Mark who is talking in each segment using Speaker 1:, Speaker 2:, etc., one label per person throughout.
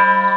Speaker 1: Thank you.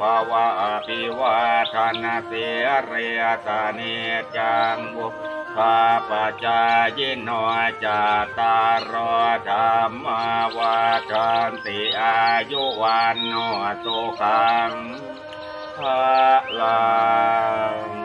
Speaker 1: ภาวะอภิวาทนาเสียเรียตานิจังบุข้าปจายโนจาตารอธรรมวาทันติอายุวันโนสุขังพระลัง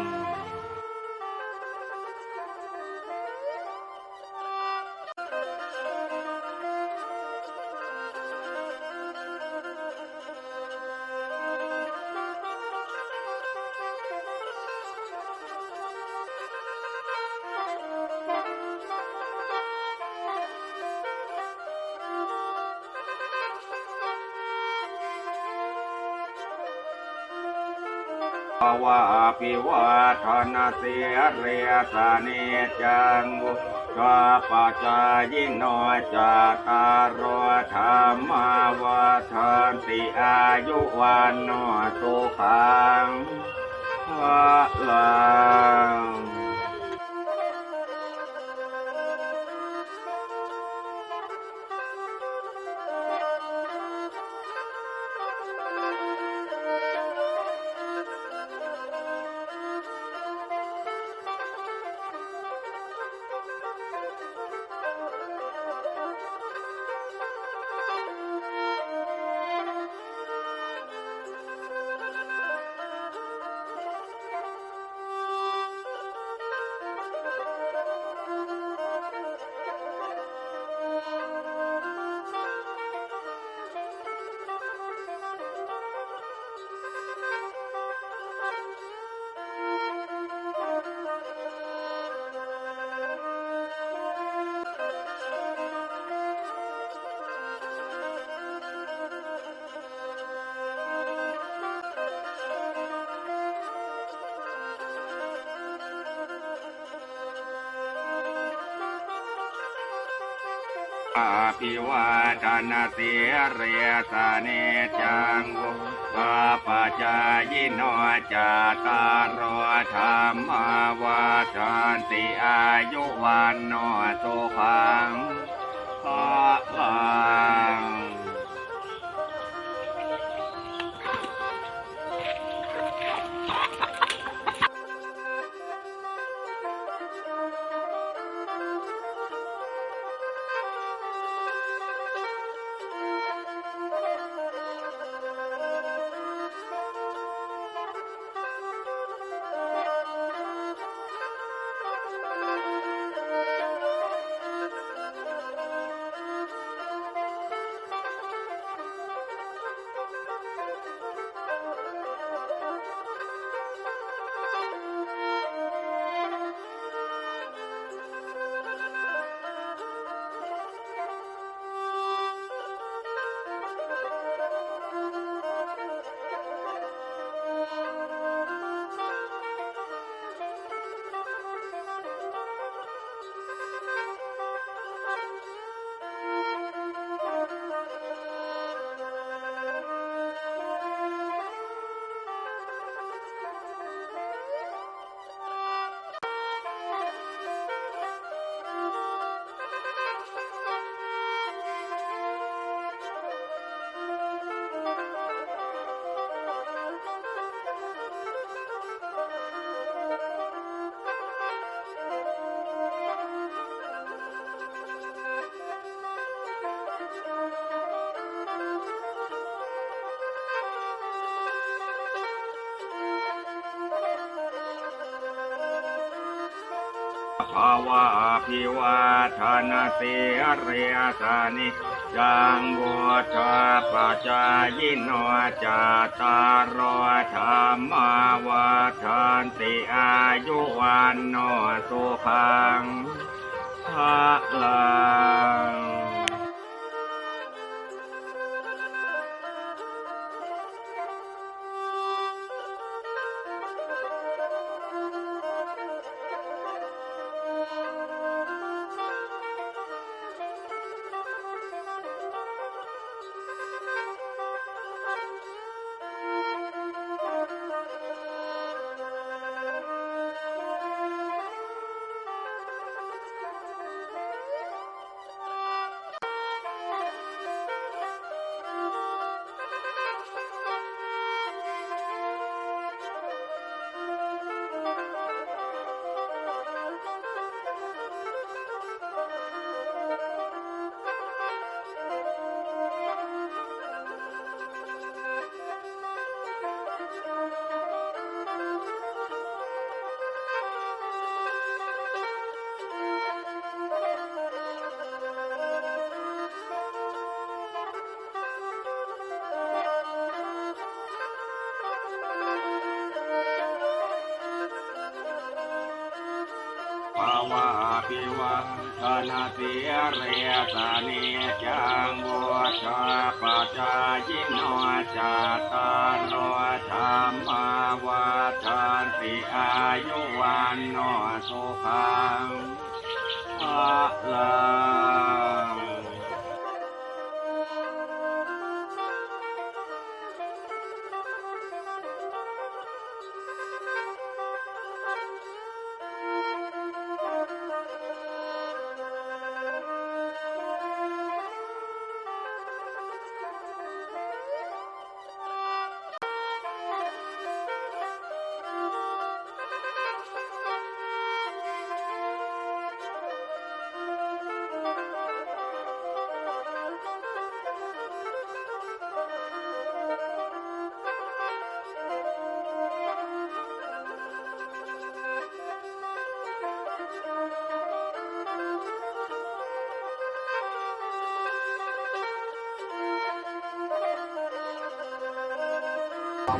Speaker 1: วะปิวาทนาเสียเรียสานิจังบุตาปจายโนจาตารโอธรรมวาทันติอายุวันโนสุขังพระลา ภิวาทนาเสียเรียสเนจังวุปาปจายโนจาตารโอธรรมวาทันติอายุวันโนสุขังภาลัง ภาวะอภิวาทนาสิเรียสานิจังวุฒาปัจายิโนจาตารอธรรมาวาทานติอายุวันโนสุขังพระลัง นาติเรียสานิจังวุชาปัจจายโนจาตารโรธรรมาวัฏานติอายุวันโนสุขังภะลา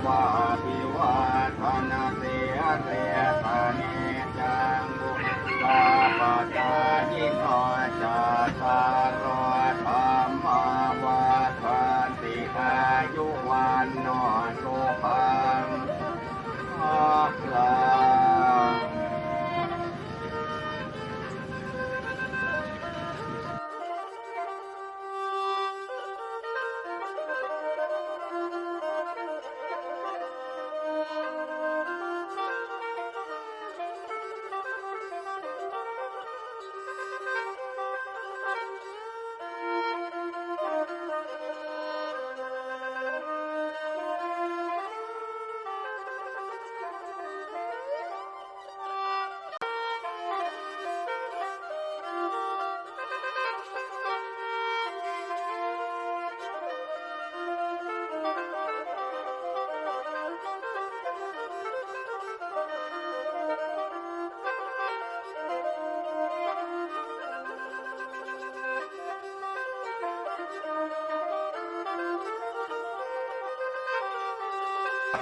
Speaker 1: ว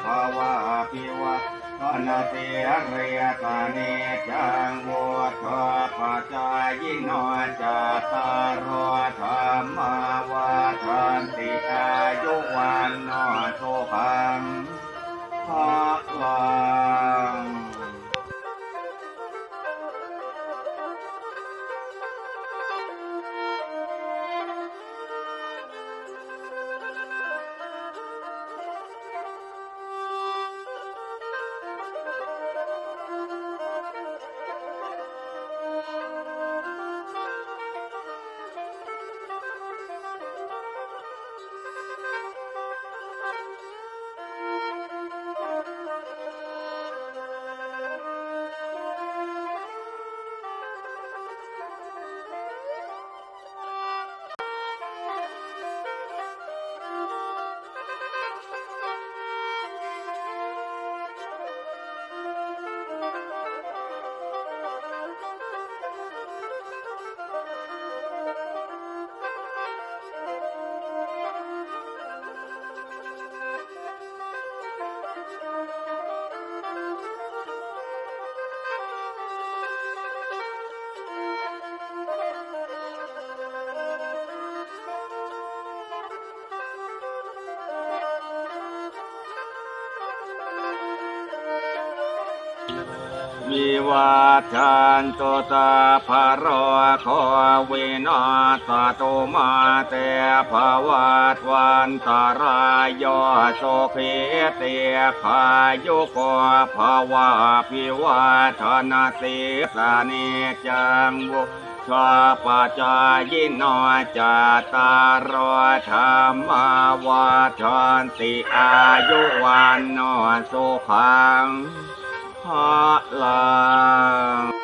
Speaker 1: ภาวะปิวะตนเตเรียตาเนจังวุฒาปัจจายโนจาตารโอธรรมาวันติอายุวันโนสุขัง วิวัชันตุตาภะโรโควินาสตุมาเตภวัตวันตารายโยสุขีเตีพายุโกภวะพิวัฒนาสิสานิจังวุชาปัจจายโนจาตารโรธรรมวัฏันติอายุวันนสุขัง พระลัง